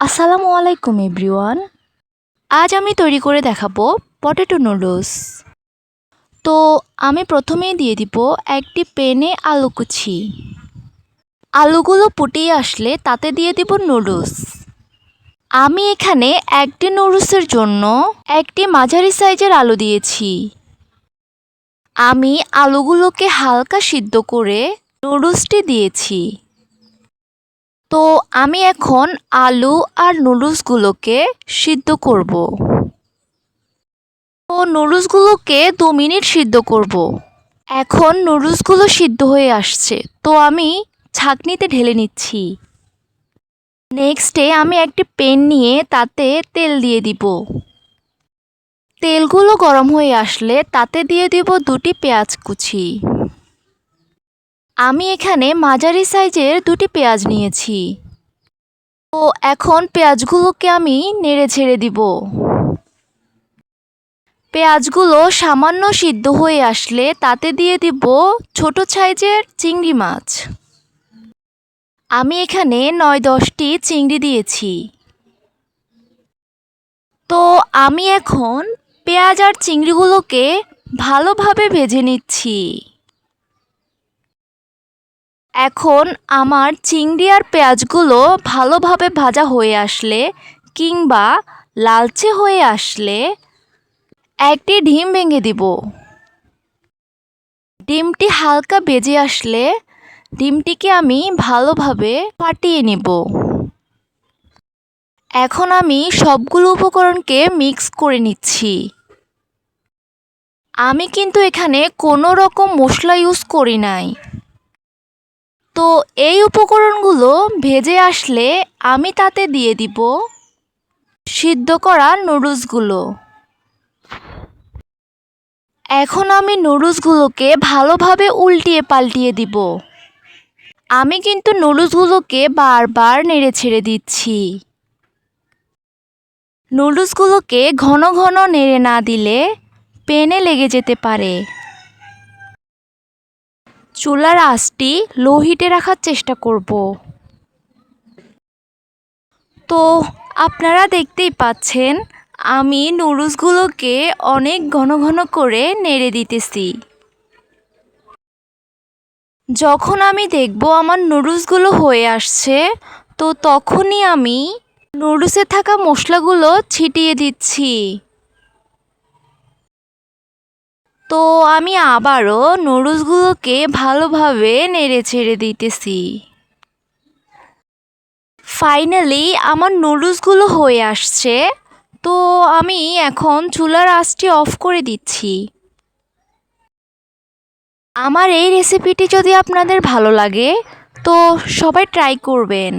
আসসালামু আলাইকুম, এভরিওয়ান। আজ আমি তৈরি করে দেখাবো পটেটো নুডলস। তো আমি প্রথমেই দিয়ে দিব একটি পেনে আলু কুচি। আলুগুলো ফুটিয়ে আসলে তাতে দিয়ে দিব নুডলস। আমি এখানে একটি নুডলসের জন্য একটি মাঝারি সাইজের আলু দিয়েছি। আমি আলুগুলোকে হালকা সিদ্ধ করে নুডলসটি দিয়েছি। তো আমি এখন আলু আর নুডলসগুলোকে সিদ্ধ করব। তো নুডলসগুলোকে দু মিনিট সিদ্ধ করব। এখন নুডলসগুলো সিদ্ধ হয়ে আসছে। তো আমি ছাঁকনিতে ঢেলে নিচ্ছি। নেক্সটে আমি একটি পেন নিয়ে তাতে তেল দিয়ে দিব। তেলগুলো গরম হয়ে আসলে তাতে দিয়ে দিব দুটি পেঁয়াজ কুচি। আমি এখানে মাঝারি সাইজের দুটি পেঁয়াজ নিয়েছি। তো এখন পেঁয়াজগুলোকে আমি নেড়ে ছেড়ে দিব। পেঁয়াজগুলো সামান্য সিদ্ধ হয়ে আসলে তাতে দিয়ে দিব ছোট সাইজের চিংড়ি মাছ। আমি এখানে নয় দশটি চিংড়ি দিয়েছি। তো আমি এখন পেঁয়াজ আর চিংড়িগুলোকে ভালোভাবে ভেজে নিচ্ছি। এখন আমার চিংড়ি আর পেঁয়াজগুলো ভালোভাবে ভাজা হয়ে আসলে কিংবা লালচে হয়ে আসলে একটি ডিম ভেঙে দিব। ডিমটি হালকা বেজে আসলে ডিমটিকে আমি ভালোভাবে ফাটিয়ে নিব। এখন আমি সবগুলো উপকরণকে মিক্স করে নিচ্ছি। আমি কিন্তু এখানে কোনো রকম মশলা ইউজ করি নাই। তো এই উপকরণগুলো ভেজে আসলে আমি তাতে দিয়ে দিব সিদ্ধ করা নুডলসগুলো। এখন আমি নুডলসগুলোকে ভালোভাবে উল্টিয়ে পাল্টিয়ে দিব। আমি কিন্তু নুডলসগুলোকে বারবার নেড়ে ছেড়ে দিচ্ছি। নুডলসগুলোকে ঘন ঘন নেড়ে না দিলে পেনে লেগে যেতে পারে। চুলার আঁচটি লো হিটে রাখার চেষ্টা করব। তো আপনারা দেখতেই পাচ্ছেন, আমি নুডলসগুলোকে অনেক ঘন ঘন করে নেড়ে দিতেছি। যখন আমি দেখব আমার নুডলসগুলো হয়ে আসছে, তো তখনই আমি নুডলসে থাকা মশলাগুলো ছিটিয়ে দিচ্ছি। তো আমি আবারও নুডলসগুলোকে ভালোভাবে নেড়ে ছেড়ে দিতেছি। ফাইনালি আমার নুডলসগুলো হয়ে আসছে। তো আমি এখন চুলার আঁচটি অফ করে দিচ্ছি। আমার এই রেসিপিটি যদি আপনাদের ভালো লাগে, তো সবাই ট্রাই করবেন।